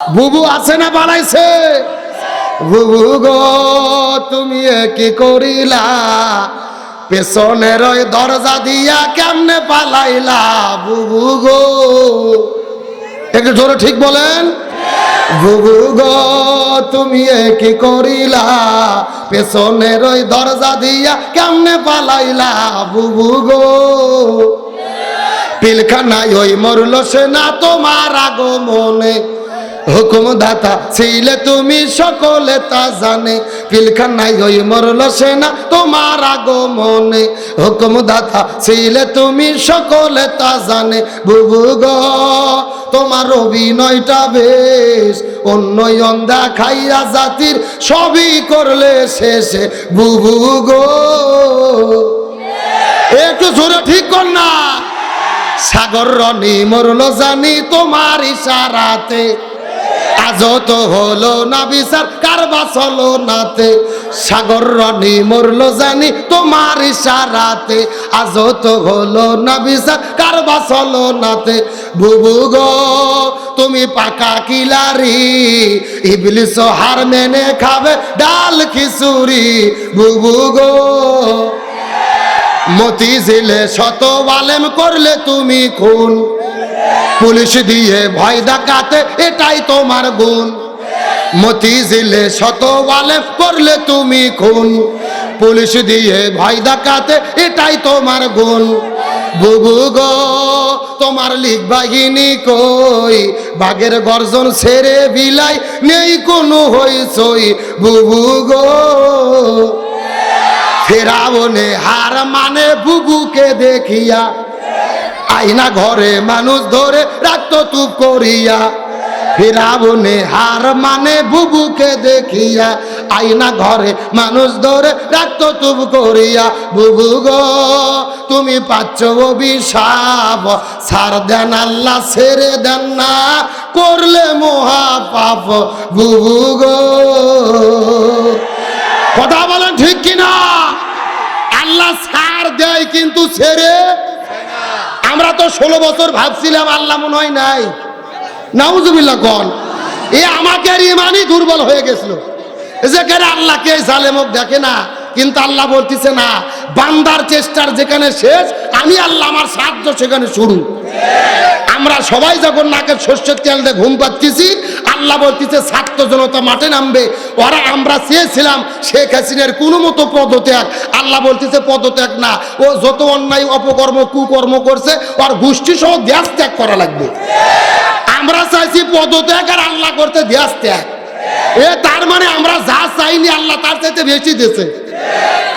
বুবু আছে না বানাইছে? বুবু গো, তুমি কি করিলা? পেছনের ওই দরজা দিয়া কেমনে পালাইলা বুবু গো? একটু ঠিক বলেন। বুবু গো, তুমি কি করিলা? পেছনের ওই দরজা দিয়া কেমনে পালাইলা বুবু গো? পিলখানায় ওই মরল সে না তোমার আগমনে হুকুম দাতা ছিলে তুমি সকলে তা জানে। পিলখানায় ওই মরল সেনা তোমার আগমনে। হুকুম দাতা ছিলে তুমি সকলে তা জানে। বুবু গো, তোমার অভিনয়টা বেশ। অন্যয়ন দেখাইয়া জাতির সবই করলে শেষে। বুবু গো, একটু জোরে ঠিক কর না। সাগর রনি মরল জানি তোমার ইশারাতে। আজ তো হলো না বিচার কার বাসলো নাতে? সাগর রনি মরল জানি তোমার ইশারাতে। আজ তো হলো না বিচার কার বাসলো নাতে? বুবু গো, তুমি পাকা কিলারি, ইবলিস হার মেনে খাবে ডাল খিচুড়ি। বুবু গো মতি ঝিলে শত বালেম করলে তুমি খুন। পুলিশ দিয়ে ভয় ডাকাতে এটাই তোমার গুণ। মতি ঝিলে শত বালেম করলে তুমি খুন। পুলিশ দিয়ে ভয় ডাকাতে এটাই তোমার গুণ। বুবু গো, তোমার লিখ বাহিনী কই? বাঘের গর্জন ছেড়ে বিলাই নেই কোনো হইছই বুবু গো, ফেরাবনে হার মানে বুবুকে দেখিয়া আইনা ঘরে মানুষ ধরে রাখতো তুপ করিয়া। ফেরাবনে হার মানে বুবুকে দেখিয়া আইনা ঘরে মানুষ ধরে রাখতো তুপ করিয়া। বুবু গো, তুমি পাচ্ছ অভিশাপ সার দেন আল্লাহ, ছেড়ে দেন না, করলে মহা পাপ বুবু গো। কথা বলেন ঠিক কিনা? আল্লাহ সার দেয় কিন্তু ছেড়ে আমরা তো ষোলো বছর ভাবছিলাম আল্লাহ মনে হয় নাই। নাউজুবিল্লা কন। এ আমাকে ইমানই দুর্বল হয়ে গেছিল। যেখানে আল্লাহকে জালেমক দেখে না? কিন্তু আল্লাহ বলতেছে না, বান্দার চেষ্টার যেখানে শেষ, আমি আল্লাহ আমার সাহায্য সেখানে শুরু। আমরা সবাই যখন নাকের শস্যের তেল দিয়ে ঘুম পাচ্ছি আল্লাহ বলতেছে ছাত্র জনতা মাঠে নামবে। ওরা আমরা চেয়েছিলাম শেখ হাসিনার কোনো মতো পদত্যাগ। আল্লাহ বলতেছে, পদত্যাগ না। ও যত অন্যায়, অপকর্ম, কুকর্ম করছে, ওর গোষ্ঠী সহ দেশ ত্যাগ করা লাগবে। আমরা চাইছি পদত্যাগ আর আল্লাহ করতে দেশ ত্যাগ এ তার মানে আমরা যা চাইনি, আল্লাহ তার চাইতে বেশি দিয়েছে।